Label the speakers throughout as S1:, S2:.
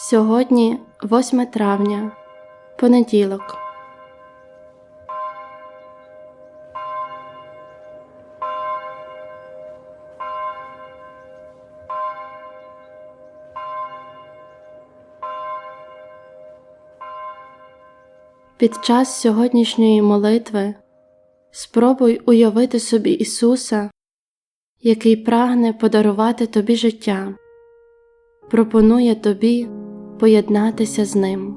S1: Сьогодні 8 травня, понеділок. Під час сьогоднішньої молитви спробуй уявити собі Ісуса, який прагне подарувати тобі життя, пропонує тобі поєднатися з ним.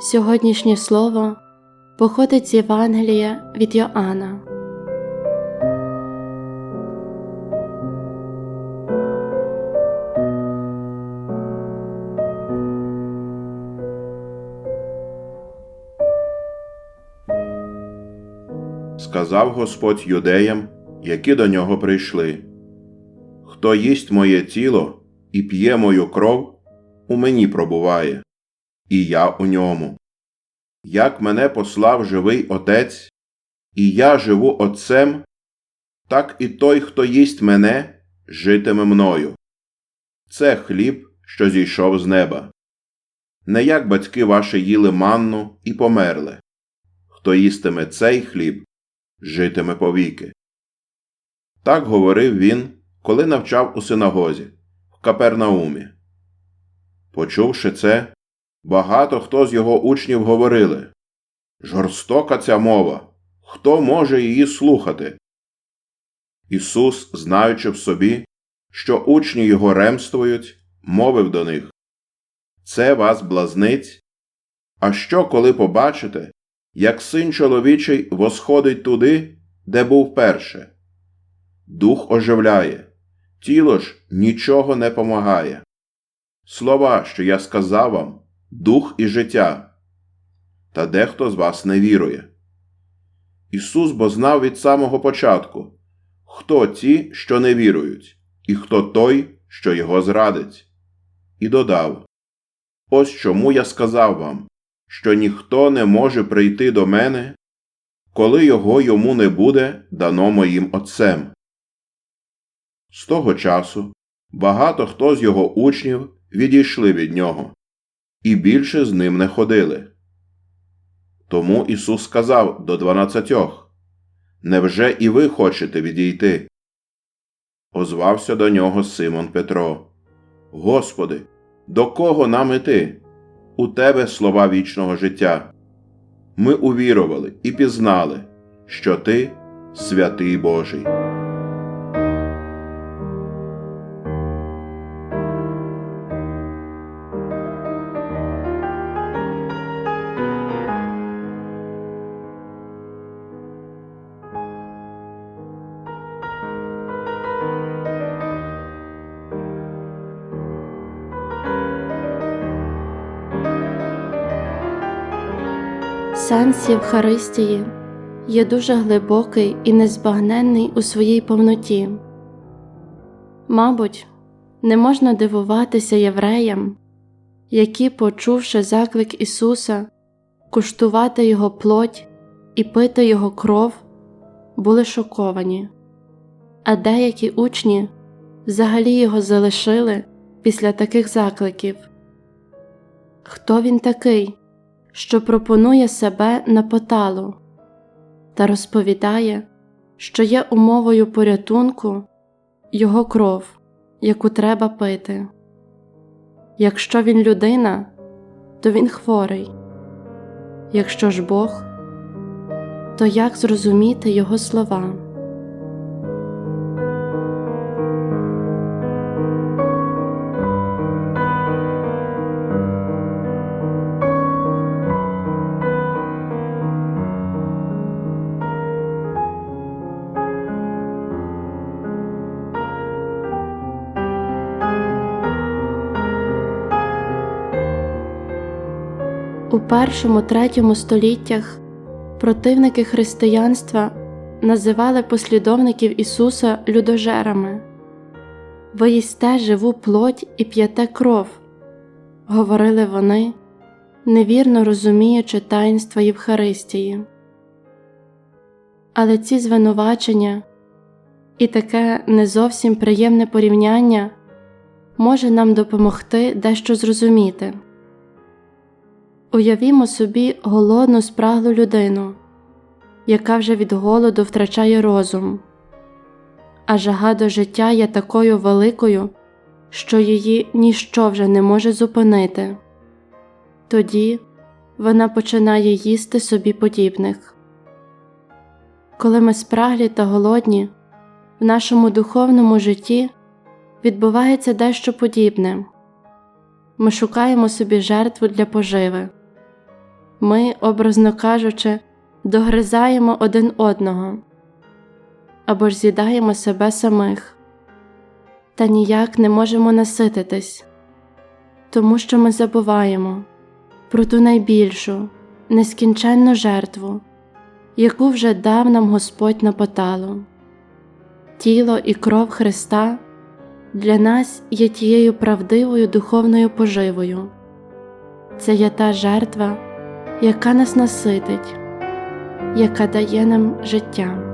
S1: Сьогоднішнє слово походить з Євангелія від Йоанна.
S2: Сказав Господь юдеям, які до нього прийшли. Хто їсть моє тіло і п'є мою кров, у мені пробуває, і я у ньому. Як мене послав живий Отець, і я живу Отцем, так і той, хто їсть мене, житиме мною. Це хліб, що зійшов з неба. Не як батьки ваші їли манну і померли. Хто їстиме цей хліб, житиме повіки. Так говорив він, коли навчав у синагозі в Капернаумі. Почувши це, багато хто з його учнів говорили Жорстока ця мова, хто може її слухати? Ісус, знаючи в собі, що учні його ремствують, мовив до них Це вас блазнить? А що, коли побачите, як син чоловічий восходить туди, де був перше. Дух оживляє, тіло ж нічого не помагає. Слова, що я сказав вам, дух і життя. Та дехто з вас не вірує. Ісус бо знав від самого початку, хто ті, що не вірують, і хто той, що його зрадить. І додав Ось чому я сказав вам що ніхто не може прийти до мене, коли його йому не буде дано моїм Отцем. З того часу багато хто з його учнів відійшли від нього, і більше з ним не ходили. Тому Ісус сказав до дванадцятьох Невже і ви хочете відійти? Озвався до нього Симон Петро. Господи, до кого нам іти? У Тебе слова вічного життя. Ми увірували і пізнали, що Ти святий Божий.
S1: Сенс Євхаристії є дуже глибокий і незбагненний у своїй повноті. Мабуть, не можна дивуватися євреям, які, почувши заклик Ісуса, куштувати Його плоть і пити Його кров, були шоковані, а деякі учні взагалі його залишили після таких закликів. Хто він такий? Що пропонує себе на поталу та розповідає, що є умовою порятунку його кров, яку треба пити. Якщо він людина, то він хворий, якщо ж Бог, то як зрозуміти його слова? У першому третьому століттях противники християнства називали послідовників Ісуса людожерами. Ви їсте живу плоть і п'яте кров, говорили вони, невірно розуміючи таїнства Євхаристії. Але ці звинувачення і таке не зовсім приємне порівняння може нам допомогти дещо зрозуміти. Уявімо собі голодну спраглу людину, яка вже від голоду втрачає розум, а жага до життя є такою великою, що її ніщо вже не може зупинити. Тоді вона починає їсти собі подібних. Коли ми спраглі та голодні, в нашому духовному житті відбувається дещо подібне ми шукаємо собі жертву для поживи. Ми, образно кажучи, догризаємо один одного або ж з'їдаємо себе самих, та ніяк не можемо насититись, тому що ми забуваємо про ту найбільшу, нескінченну жертву, яку вже дав нам Господь на поталу. Тіло і кров Христа для нас є тією правдивою духовною поживою. Це є та жертва, яка нас наситить, яка дає нам життя.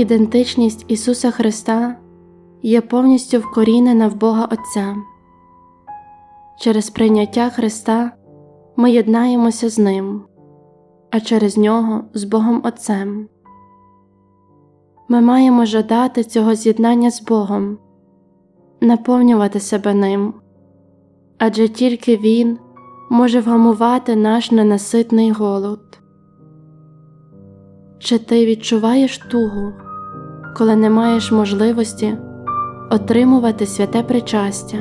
S1: Ідентичність Ісуса Христа є повністю вкорінена в Бога Отця. Через прийняття Христа ми єднаємося з Ним, а через Нього з Богом Отцем. Ми маємо жадати цього з'єднання з Богом, наповнювати себе ним, адже тільки Він може вгамувати наш ненаситний голод. Чи ти відчуваєш тугу, коли не маєш можливості отримувати святе причастя?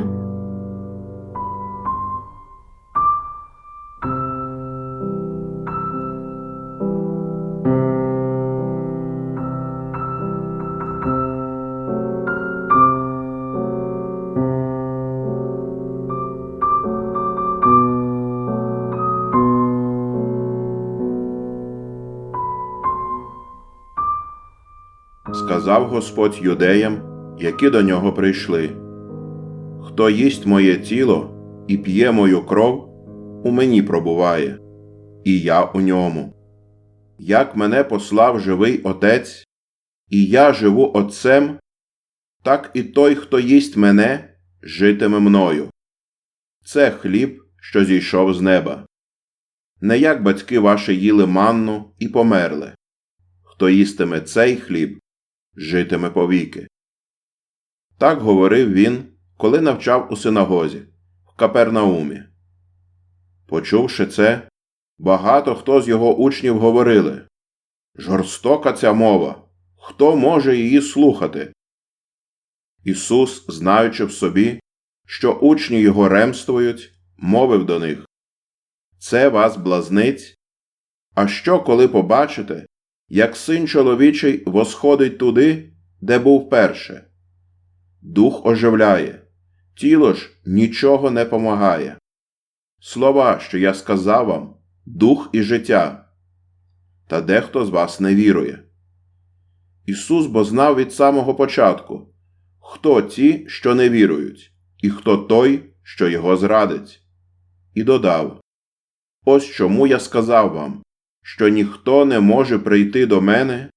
S2: Сказав Господь юдеям, які до нього прийшли: Хто їсть моє тіло і п'є мою кров, у мені пробуває, і я у ньому. Як мене послав живий Отець, і я живу Отцем, так і той, хто їсть мене, житиме мною. Це хліб, що зійшов з неба. Не як батьки ваші їли манну і померли. Хто їстиме цей хліб, житиме повіки. Так говорив він, коли навчав у синагозі в Капернаумі. Почувши це, багато хто з його учнів говорили Жорстока ця мова, хто може її слухати? Ісус, знаючи в собі, що учні його ремствують, мовив до них Це вас блазнить? А що, коли побачите, як син чоловічий восходить туди, де був перше? Дух оживляє, тіло ж нічого не помагає. Слова, що я сказав вам, дух і життя. Та дехто з вас не вірує. Ісус бо знав від самого початку, хто ті, що не вірують, і хто той, що його зрадить. І додав Ось чому я сказав вам, що ніхто не може прийти до мене,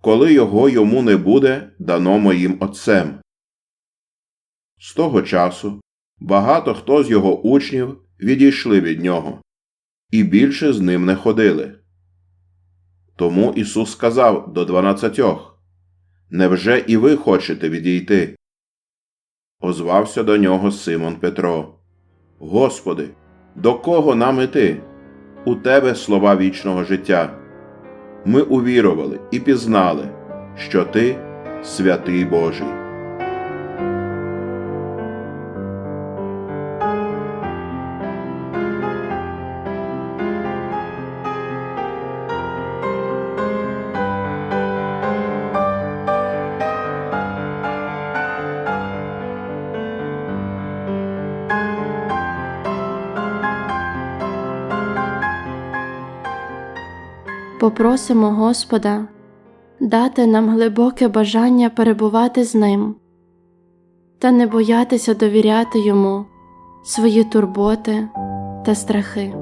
S2: коли його йому не буде дано моїм Отцем. З того часу багато хто з його учнів відійшли від нього, і більше з ним не ходили. Тому Ісус сказав до дванадцятьох Невже і ви хочете відійти? Озвався до нього Симон Петро. Господи, до кого нам іти? У Тебе слова вічного життя. Ми увірували і пізнали, що Ти святий Божий.
S1: Попросимо Господа дати нам глибоке бажання перебувати з ним та не боятися довіряти йому свої турботи та страхи.